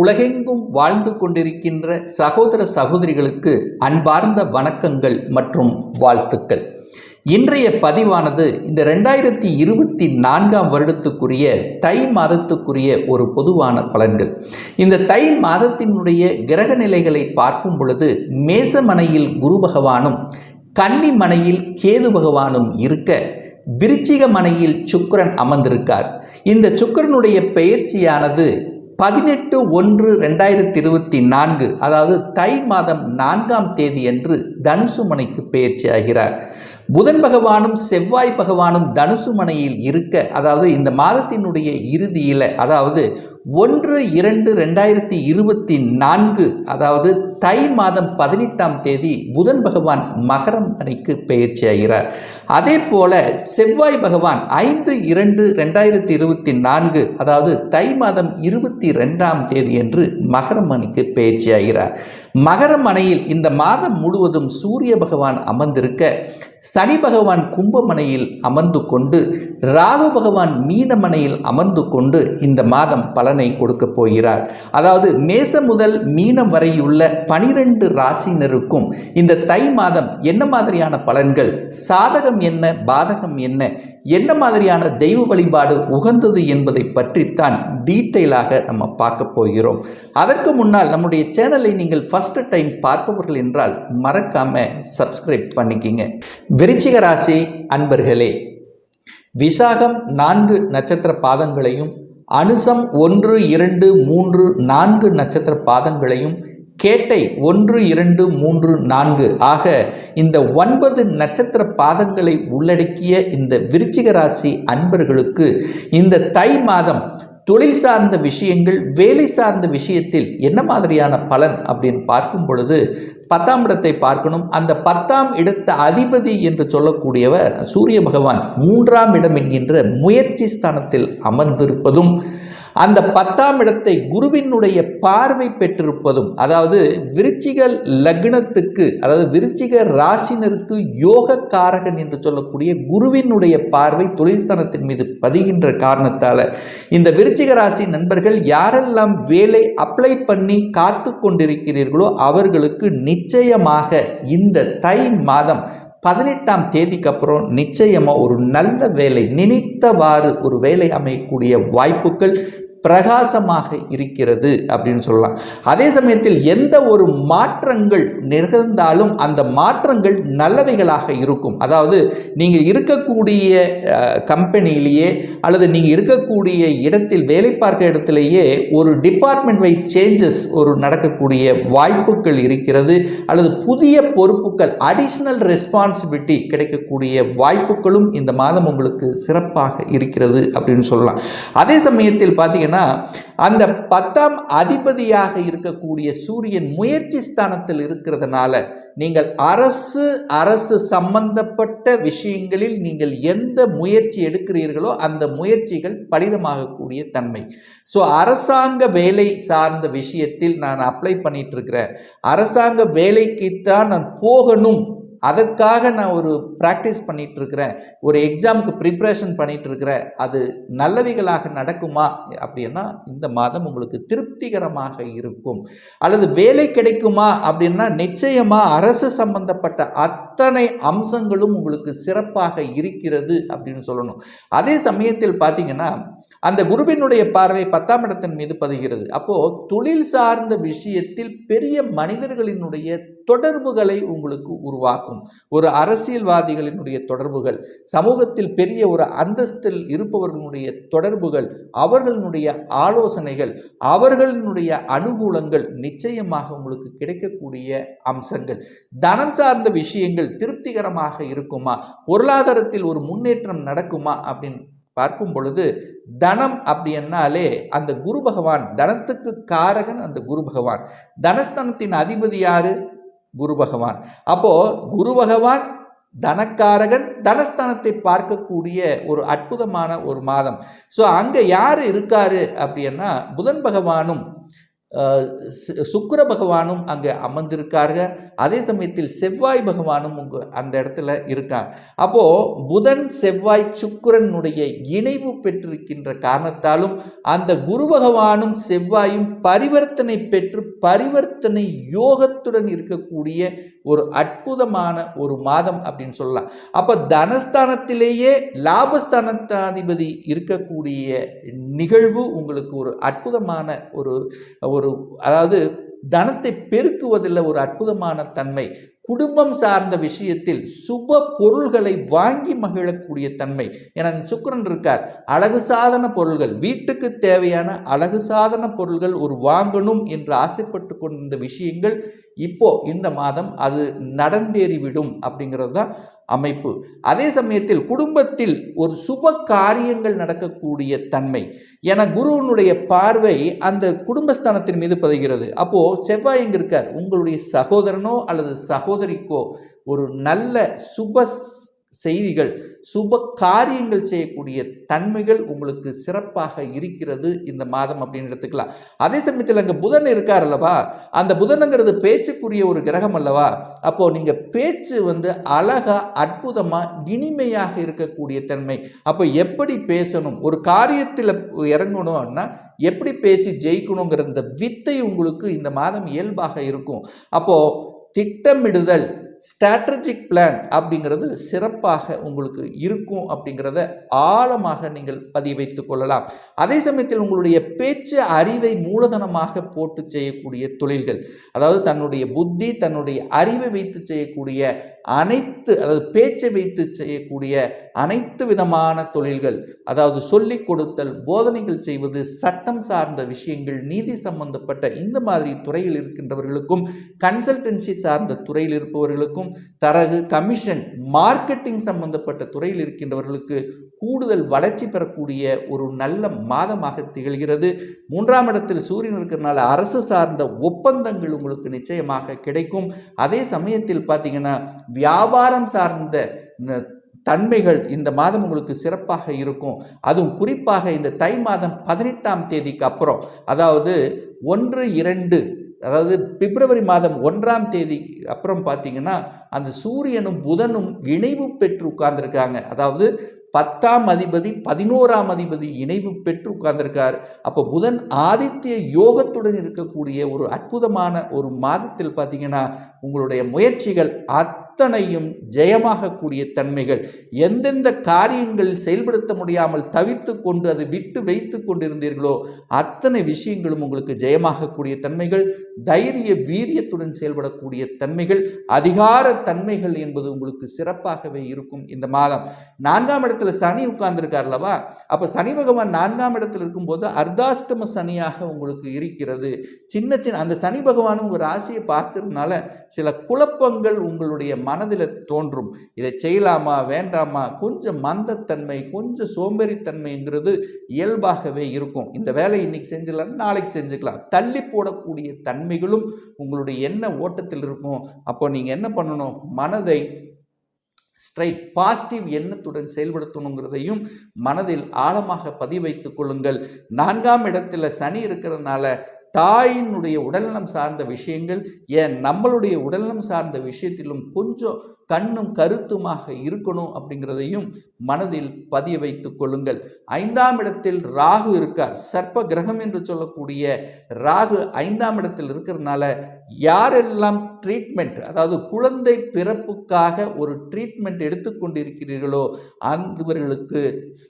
உலகெங்கும் வாழ்ந்து கொண்டிருக்கின்ற சகோதர சகோதரிகளுக்கு அன்பார்ந்த வணக்கங்கள் மற்றும் வாழ்த்துக்கள். இன்றைய பதிவானது இந்த ரெண்டாயிரத்தி இருபத்தி நான்காம் வருடத்துக்குரிய தை மாதத்துக்குரிய ஒரு பொதுவான பலன்கள். இந்த தை மாதத்தினுடைய கிரக நிலைகளை பார்க்கும் பொழுது மேசமனையில் குரு பகவானும் கன்னிமனையில் கேது பகவானும் இருக்க விருச்சிக மனையில் சுக்கரன் அமர்ந்திருக்கார். இந்த சுக்கிரனுடைய பெயர்ச்சியானது பதினெட்டு ஒன்று ரெண்டாயிரத்தி இருபத்தி நான்கு அதாவது தை மாதம் நான்காம் தேதி என்று தனுசு மனைக்கு பெயர்ச்சி ஆகிறார். புதன் பகவானும் செவ்வாய் பகவானும் தனுசு மனையில் இருக்க அதாவது இந்த மாதத்தினுடைய இறுதியில் அதாவது ஒன்று இரண்டு ரெண்டாயிரத்தி இருபத்தி நான்கு அதாவது தை மாதம் பதினெட்டாம் தேதி புதன் பகவான் மகரம் அணிக்கு பெயர்ச்சி ஆகிறார். அதே போல செவ்வாய் பகவான் ஐந்து இரண்டு ரெண்டாயிரத்தி இருபத்தி நான்கு அதாவது தை மாதம் இருபத்தி ரெண்டாம் தேதி என்று மகரம் அணிக்கு பெயர்ச்சி ஆகிறார். மகரம் அணையில் இந்த மாதம் முழுவதும் சூரிய பகவான் அமர்ந்திருக்க சனி பகவான் கும்பமனையில் அமர்ந்து கொண்டு ராகு பகவான் மீனமனையில் அமர்ந்து கொண்டு இந்த மாதம் பலனை கொடுக்க போகிறார். அதாவது மேச முதல் மீனம் வரையுள்ள பனிரெண்டு ராசினருக்கும் இந்த தை மாதம் என்ன மாதிரியான பலன்கள் சாதகம் என்ன பாதகம் என்ன என்ன மாதிரியான தெய்வ வழிபாடு உகந்தது என்பதை பற்றித்தான் டீட்டெயிலாக நம்ம பார்க்க போகிறோம். அதற்கு முன்னால் நம்முடைய சேனலை நீங்கள் ஃபஸ்ட்டு டைம் பார்ப்பவர்கள் என்றால் மறக்காமல் சப்ஸ்கிரைப் பண்ணிக்கிங்க. விருச்சிக ராசி அன்பர்களே விசாகம் நான்கு நட்சத்திர பாதங்களையும் அனுசம் ஒன்று இரண்டு மூன்று நான்கு நட்சத்திர பாதங்களையும் கேட்டை ஒன்று இரண்டு மூன்று நான்கு ஆக இந்த ஒன்பது நட்சத்திர பாதங்களை உள்ளடக்கிய இந்த விருச்சிக ராசி அன்பர்களுக்கு இந்த தை மாதம் தொழில் சார்ந்த விஷயங்கள் வேலை சார்ந்த விஷயத்தில் என்ன மாதிரியான பலன் அப்படின்னு பார்க்கும் பொழுது பத்தாம் இடத்தை பார்க்கணும். அந்த பத்தாம் இடத்த அதிபதி என்று சொல்லக்கூடியவர் சூரிய பகவான் மூன்றாம் இடம் என்கின்ற முயற்சி ஸ்தானத்தில் அமர்ந்திருப்பதும் அந்த பத்தாம் இடத்தை குருவினுடைய பார்வை பெற்றிருப்பதும் அதாவது விருச்சிக லக்னத்துக்கு அதாவது விருச்சிக ராசினருக்கு யோக காரகன் என்று சொல்லக்கூடிய குருவினுடைய பார்வை தொழில்ஸ்தானத்தின் மீது பதிகின்ற காரணத்தால் இந்த விருச்சிக ராசி நண்பர்கள் யாரெல்லாம் வேலை அப்ளை பண்ணி காத்து கொண்டிருக்கிறீர்களோ அவர்களுக்கு நிச்சயமாக இந்த தை மாதம் பதினெட்டாம் தேதிக்கு அப்புறம் நிச்சயமாக ஒரு நல்ல வேலை நினைத்தவாறு ஒரு வேலை அமையக்கூடிய வாய்ப்புகள் பிரகாசமாக இருக்கிறது அப்படின்னு சொல்லலாம். அதே சமயத்தில் எந்த ஒரு மாற்றங்கள் நிகழ்ந்தாலும் அந்த மாற்றங்கள் நல்லவைகளாக இருக்கும். அதாவது நீங்கள் இருக்கக்கூடிய கம்பெனியிலேயே அல்லது நீங்கள் இருக்கக்கூடிய இடத்தில் வேலை பார்க்க இடத்திலேயே ஒரு டிபார்ட்மெண்ட் வைஸ் சேஞ்சஸ் ஒரு நடக்கக்கூடிய வாய்ப்புகள் இருக்கிறது. அல்லது புதிய பொறுப்புகள் அடிஷ்னல் ரெஸ்பான்சிபிலிட்டி கிடைக்கக்கூடிய வாய்ப்புகளும் இந்த மாதம் உங்களுக்கு சிறப்பாக இருக்கிறது அப்படின்னு சொல்லலாம். அதே சமயத்தில் பார்த்தீங்கன்னா அந்த பத்தாம் அதிபதியாக இருக்கக்கூடிய சூரியன் முயற்சி ஸ்தானத்தில் இருக்கிறதுனால நீங்கள் அரசு அரசு சம்பந்தப்பட்ட விஷயங்களில் நீங்கள் எந்த முயற்சி எடுக்கிறீர்களோ அந்த முயற்சிகள் பலிதமாகக்கூடிய தன்மை. ஸோ அரசாங்க வேலை சார்ந்த விஷயத்தில் நான் அப்ளை பண்ணிட்டு இருக்கிறேன். அரசாங்க வேலைக்குத்தான் நான் போகணும். அதற்காக நான் ஒரு ப்ராக்டிஸ் பண்ணிட்டு இருக்கிறேன் ஒரு எக்ஸாமுக்கு ப்ரிப்ரேஷன் பண்ணிட்டு இருக்கிறேன் அது நல்லவைகளாக நடக்குமா? அப்படின்னா இந்த மாதம் உங்களுக்கு திருப்திகரமாக இருக்கும். அல்லது வேலை கிடைக்குமா? அப்படின்னா நிச்சயமாக அரசு சம்பந்தப்பட்ட அத்தனை அம்சங்களும் உங்களுக்கு சிறப்பாக இருக்கிறது அப்படின்னு சொல்லணும். அதே சமயத்தில் பார்த்தீங்கன்னா அந்த குருவினுடைய பார்வை பத்தாம் இடத்தின் மீது பதிகிறது. அப்போது தொழில் சார்ந்த விஷயத்தில் பெரிய மனிதர்களினுடைய தொடர்புகளை உங்களுக்கு உருவாக்கும். ஒரு அரசியல்வாதிகளினுடைய தொடர்புகள் சமூகத்தில் பெரிய ஒரு அந்தஸ்தில் இருப்பவர்களுடைய தொடர்புகள் அவர்களுடைய ஆலோசனைகள் அவர்களினுடைய அனுகூலங்கள் நிச்சயமாக உங்களுக்கு கிடைக்கக்கூடிய அம்சங்கள். தனம் சார்ந்த விஷயங்கள் திருப்திகரமாக இருக்குமா? பொருளாதாரத்தில் ஒரு முன்னேற்றம் நடக்குமா? அப்படின்னு பார்க்கும் பொழுது தனம் அப்படின்னாலே அந்த குரு பகவான் தனத்துக்கு காரகன் அந்த குரு பகவான். தனஸ்தனத்தின் அதிபதி யாரு? குரு பகவான். அப்போது குரு பகவான் தனக்காரகன் தனஸ்தானத்தை பார்க்கக்கூடிய ஒரு அற்புதமான ஒரு மாதம். ஸோ அங்கே யார் இருக்காரு அப்படின்னா புதன் பகவானும் சுக்கர பகவானும் அங்கே அமர்ந்திருக்கார்கள் அதே சமயத்தில் செவ்வாய் பகவானும் உங்க அந்த இடத்துல இருக்காங்க. அப்போது புதன் செவ்வாய் சுக்கிரனுடைய இணைவு பெற்றிருக்கின்ற காரணத்தாலும் அந்த குரு பகவானும் செவ்வாயும் பரிவர்த்தனை பெற்று பரிவர்த்தனை யோகத்துடன் இருக்கக்கூடிய ஒரு அற்புதமான ஒரு மாதம் அப்படின்னு சொல்லலாம். அப்போ தனஸ்தானத்திலேயே லாபஸ்தானத்தாதிபதி இருக்கக்கூடிய நிகழ்வு உங்களுக்கு ஒரு அற்புதமான ஒரு ஒரு அதாவது தனத்தை பெருக்குவதில் ஒரு அற்புதமான தன்மை குடும்பம் சார்ந்த விஷயத்தில் சுப பொருள்களை வாங்கி மகிழக்கூடிய தன்மை. என சுக்கரன் இருக்கார். அழகு சாதன பொருள்கள் வீட்டுக்கு தேவையான அழகு சாதன பொருள்கள் ஒரு வாங்கணும் என்று ஆசைப்பட்டு கொண்டிருந்த விஷயங்கள் இப்போ இந்த மாதம் அது நடந்தேறிவிடும் அப்படிங்கிறது தான் அமைப்பு. அதே சமயத்தில் குடும்பத்தில் ஒரு சுப காரியங்கள் நடக்கக்கூடிய தன்மை. என குருவனுடைய பார்வை அந்த குடும்பஸ்தானத்தின் மீது பதிகிறது. அப்போ செவ்வாய் எங்கிருக்கார் உங்களுடைய சகோதரனோ அல்லது சகோதரிக்கோ ஒரு நல்ல சுப செய்திகள் சுப காரியங்கள் செய்யக்கூடிய தன்மைகள் உங்களுக்கு சிறப்பாக இருக்கிறது இந்த மாதம் அப்படின்னு எடுத்துக்கலாம். அதே சமயத்தில் அங்கே புதன் இருக்கார் அல்லவா? அந்த புதனுங்கிறது பேச்சுக்குரிய ஒரு கிரகம் அல்லவா? அப்போது நீங்கள் பேச்சு வந்து அழகாக அற்புதமாக இனிமையாக இருக்கக்கூடிய தன்மை. அப்போ எப்படி பேசணும்? ஒரு காரியத்தில் இறங்கணும்னா எப்படி பேசி ஜெயிக்கணுங்கிற இந்த வித்தை உங்களுக்கு இந்த மாதம் இயல்பாக இருக்கும். அப்போது திட்டமிடுதல் ஸ்ட்ராட்டஜிக் பிளான் அப்படிங்கிறது சிறப்பாக உங்களுக்கு இருக்கும் அப்படிங்கிறத ஆழமாக நீங்கள் பதிய வைத்துக் கொள்ளலாம். அதே சமயத்தில் உங்களுடைய பேச்சு அறிவை மூலதனமாக போட்டு செய்யக்கூடிய தொழில்கள் அதாவது தன்னுடைய புத்தி தன்னுடைய அறிவை வைத்து செய்யக்கூடிய அனைத்து அதாவது பேச்சை வைத்து செய்யக்கூடிய அனைத்து விதமான தொழில்கள் அதாவது சொல்லிக் கொடுத்தல் போதனைகள் செய்வது சட்டம் சார்ந்த விஷயங்கள் நீதி சம்பந்தப்பட்ட இந்த மாதிரி துறையில் இருக்கின்றவர்களுக்கும் கன்சல்டன்சி சார்ந்த துறையில் இருப்பவர்களுக்கும் தரகு கமிஷன் மார்க்கெட்டிங் சம்பந்தப்பட்ட துறையில் இருக்கின்றவர்களுக்கு கூடுதல் வளர்ச்சி பெறக்கூடிய ஒரு நல்ல மாதமாக திகழ்கிறது. மூன்றாம் இடத்தில் சூரியன் இருக்கிறனால அரசு சார்ந்த ஒப்பந்தங்கள் உங்களுக்கு நிச்சயமாக கிடைக்கும். அதே சமயத்தில் பார்த்தீங்கன்னா வியாபாரம் சார்ந்த தன்மைகள் இந்த மாதம் உங்களுக்கு சிறப்பாக இருக்கும். அதுவும் குறிப்பாக இந்த தை மாதம் பதினெட்டாம் தேதிக்கு அப்புறம். அதாவது ஒன்று இரண்டு அதாவது பிப்ரவரி மாதம் ஒன்றாம் தேதி அப்புறம் பார்த்தீங்கன்னா அந்த சூரியனும் புதனும் இணைவு பெற்று உட்கார்ந்துருக்காங்க. அதாவது பத்தாம் அதிபதி பதினோராம் அதிபதி இணைவு பெற்று உட்கார்ந்திருக்கார். அப்போ புதன் ஆதித்ய யோகத்துடன் இருக்கக்கூடிய ஒரு அற்புதமான ஒரு மாதத்தில் பார்த்தீங்கன்னா உங்களுடைய முயற்சிகள் ஆத் அத்தனையும் ஜெயமாகக்கூடிய தன்மைகள். எந்தெந்த காரியங்கள் செயல்படுத்த முடியாமல் தவித்து கொண்டு அதை விட்டு வைத்து கொண்டிருந்தீர்களோ அத்தனை விஷயங்களும் உங்களுக்கு ஜெயமாகக்கூடிய தன்மைகள் தைரிய வீரியத்துடன் செயல்படக்கூடிய தன்மைகள் அதிகார தன்மைகள் என்பது உங்களுக்கு சிறப்பாகவே இருக்கும் இந்த மாதம். நான்காம் இடத்துல சனி உட்கார்ந்திருக்கார் அல்லவா அப்போ சனி பகவான் நான்காம் இடத்தில் இருக்கும்போது அர்த்தாஷ்டம சனியாக உங்களுக்கு இருக்கிறது. சின்ன சின்ன அந்த சனி பகவான் ஒரு ராசியை பார்க்கறதுனால சில குழப்பங்கள் உங்களுடைய மனதில் தோன்றும். இதை செய்யலாமா வேண்டாமா? கொஞ்சம் மந்தத்தன்மை கொஞ்சம் சோம்பேறித்தன்மைங்கிறது இயல்பாகவே இருக்கும். இந்த வேலையை இன்னைக்கு செஞ்சிடலாம் நாளைக்கு செஞ்சுக்கலாம். தள்ளி போடக்கூடிய தன்மைகளும் உங்களுடைய எண்ண ஓட்டத்தில் இருக்கும். அப்போ நீங்கள் என்ன பண்ணணும்? மனதை ஸ்ட்ரைட் பாசிட்டிவ் எண்ணத்துடன் செயல்படுத்தணுங்கிறதையும் மனதில் ஆழமாக பதிவு கொள்ளுங்கள். நான்காம் இடத்துல சனி இருக்கிறதுனால தாயினுடைய உடல்நலம் சார்ந்த விஷயங்கள் ஏன் நம்மளுடைய உடல்நலம் சார்ந்த விஷயத்திலும் கொஞ்சம் கண்ணும் கருத்துமாக இருக்கணும் அப்படிங்கிறதையும் மனதில் பதிய வைத்து கொள்ளுங்கள். ஐந்தாம் இடத்தில் ராகு இருக்கார். சர்ப்ப கிரகம் என்று சொல்லக்கூடிய ராகு ஐந்தாம் இடத்தில் இருக்கிறதுனால யாரெல்லாம் ட்ரீட்மெண்ட் அதாவது குழந்தை பிறப்புக்காக ஒரு ட்ரீட்மெண்ட் எடுத்துக்கொண்டிருக்கிறீர்களோ அந்தவர்களுக்கு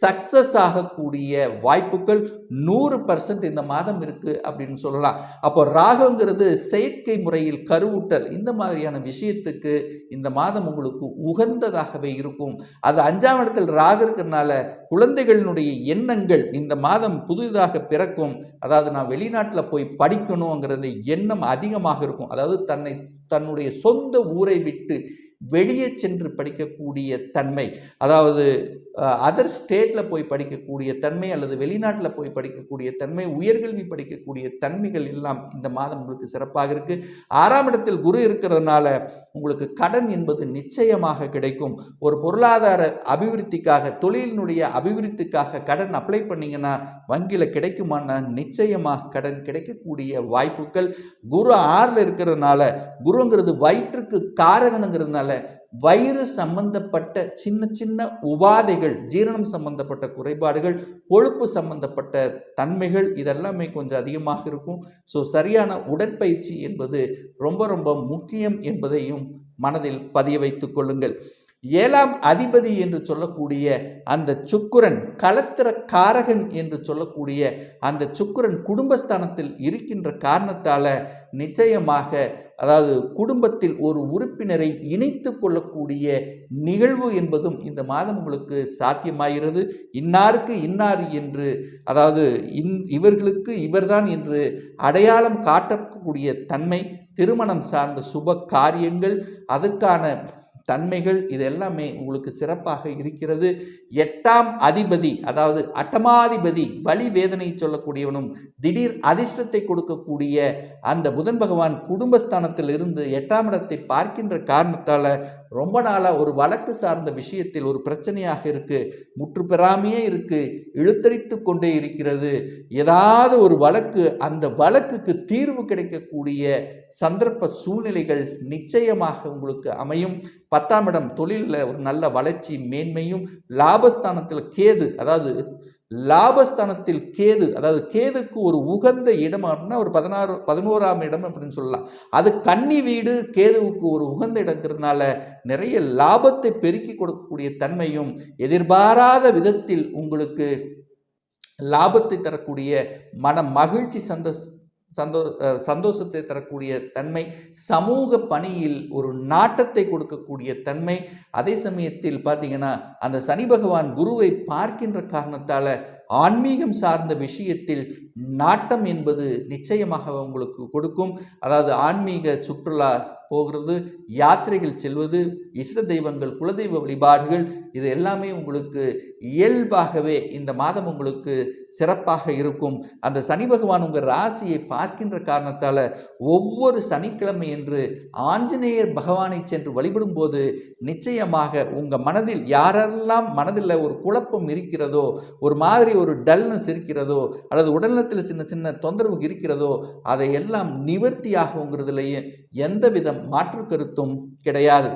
சக்சஸ் ஆகக்கூடிய வாய்ப்புகள் நூறு பர்சன்ட் இந்த மாதம் இருக்குது அப்படின்னு சொல்லலாம். அப்போ ராகங்கிறது செயற்கை முறையில் கருவூட்டல் இந்த மாதிரியான விஷயத்துக்கு இந்த மாதம் உங்களுக்கு உகந்ததாகவே இருக்கும். அது அஞ்சாம் இடத்தில் ராக இருக்கிறதுனால குழந்தைகளினுடைய எண்ணங்கள் இந்த மாதம் புதிதாக பிறக்கும். அதாவது நான் வெளிநாட்டில் போய் படிக்கணுங்கிறது எண்ணம் அதிகமாக இருக்கும். அதாவது தன்னை தன்னுடைய சொந்த ஊரை விட்டு வெளியே சென்று படிக்கக்கூடிய தன்மை அதாவது அதர் ஸ்டேட்டில் போய் படிக்கக்கூடிய தன்மை அல்லது வெளிநாட்டில் போய் படிக்கக்கூடிய தன்மை உயர்கல்வி படிக்கக்கூடிய தன்மைகள் எல்லாம் இந்த மாதம் உங்களுக்கு சிறப்பாக இருக்குது ஆறாம் இடத்தில் குரு இருக்கிறதுனால உங்களுக்கு கடன் என்பது நிச்சயமாக கிடைக்கும். ஒரு பொருளாதார அபிவிருத்திக்காக தொழிலினுடைய அபிவிருத்திக்காக கடன் அப்ளை பண்ணீங்கன்னா வங்கியில் கிடைக்குமானா நிச்சயமாக கடன் கிடைக்கக்கூடிய வாய்ப்புகள். குரு ஆறில் இருக்கிறதுனால குருங்கிறது வயிற்றுக்கு காரகனுங்கிறதுனால வயிறு சம்பந்தப்பட்ட சின்ன சின்ன உபாதைகள் ஜீரணம் சம்பந்தப்பட்ட குறைபாடுகள் கொழுப்பு சம்பந்தப்பட்ட தன்மைகள் இதெல்லாமே கொஞ்சம் அதிகமாக இருக்கும். ஸோ சரியான உடற்பயிற்சி என்பது ரொம்ப ரொம்ப முக்கியம் என்பதையும் மனதில் பதிய வைத்துக் கொள்ளுங்கள். ஏழாம் அதிபதி என்று சொல்லக்கூடிய அந்த சுக்குரன் களத்திர காரகன் என்று சொல்லக்கூடிய அந்த சுக்குரன் குடும்பஸ்தானத்தில் இருக்கின்ற காரணத்தால் நிச்சயமாக அதாவது குடும்பத்தில் ஒரு உறுப்பினரை இணைத்து கொள்ளக்கூடிய நிகழ்வு என்பதும் இந்த மாதம் உங்களுக்கு சாத்தியமாகிறது. இன்னாருக்கு இன்னார் என்று அதாவது இந் இவர்களுக்கு இவர்தான் என்று அடையாளம் காட்டக்கூடிய தன்மை திருமணம் சார்ந்த சுப காரியங்கள் அதற்கான தன்மைகள் இது எல்லாமே உங்களுக்கு சிறப்பாக இருக்கிறது. எட்டாம் அதிபதி அதாவது அட்டமாதிபதி வலி வேதனை சொல்லக்கூடியவனும் திடீர் அதிர்ஷ்டத்தை கொடுக்கக்கூடிய அந்த புதன் பகவான் குடும்பஸ்தானத்தில் இருந்து எட்டாம் இடத்தை பார்க்கின்ற காரணத்தால் ரொம்ப நாளாக ஒரு வழக்கு சார்ந்த விஷயத்தில் ஒரு பிரச்சனையாக இருக்குது முற்று பெறாமையே இருக்குது இழுத்தரித்து கொண்டே இருக்கிறது. ஏதாவது ஒரு வழக்கு அந்த வழக்குக்கு தீர்வு கிடைக்கக்கூடிய சந்தர்ப்ப சூழ்நிலைகள் நிச்சயமாக உங்களுக்கு அமையும். பத்தாம் இடம் தொழிலில் ஒரு நல்ல வளர்ச்சி மேன்மையும் லாபஸ்தானத்தில் கேது அதாவது லாபஸ்தானத்தில் கேது அதாவது கேதுக்கு ஒரு உகந்த இடம் அப்படின்னா ஒரு பதினாறு பதினோராம் இடம் அப்படின்னு சொல்லலாம். அது கன்னி வீடு கேதுவுக்கு ஒரு உகந்த இடங்கிறதுனால நிறைய லாபத்தை பெருக்கி கொடுக்கக்கூடிய தன்மையும் எதிர்பாராத விதத்தில் உங்களுக்கு லாபத்தை தரக்கூடிய மன மகிழ்ச்சி சந்தோஷ சந்தோ சந்தோஷத்தை தரக்கூடிய தன்மை சமூக பணியில் ஒரு நாட்டத்தை கொடுக்கக்கூடிய தன்மை அதே சமயத்தில் பார்த்தீங்கன்னா அந்த சனி பகவான் குருவை பார்க்கின்ற காரணத்தால் ஆன்மீகம் சார்ந்த விஷயத்தில் நாட்டம் என்பது நிச்சயமாக உங்களுக்கு கொடுக்கும். அதாவது ஆன்மீக சுற்றுலா போகிறது யாத்திரைகள் செல்வது இஷ்ட தெய்வங்கள் குலதெய்வ வழிபாடுகள் இது எல்லாமே உங்களுக்கு இயல்பாகவே இந்த மாதம் உங்களுக்கு சிறப்பாக இருக்கும். அந்த சனி பகவான் உங்கள் ராசியை பார்க்கின்ற காரணத்தால் ஒவ்வொரு சனிக்கிழமை என்று ஆஞ்சநேயர் பகவானை சென்று வழிபடும் போது நிச்சயமாக உங்கள் மனதில் யாரெல்லாம் மனதில் ஒரு குழப்பம் இருக்கிறதோ ஒரு மாதிரி ஒரு டல்னஸ் இருக்கிறதோ அல்லது உடல்நலத்தில் சின்ன சின்ன தொந்தரவு இருக்கிறதோ அதையெல்லாம் நிவர்த்தியாகுங்கிறதுலேயே எந்த எந்தவித மாற்று கருத்தும் கிடையாது.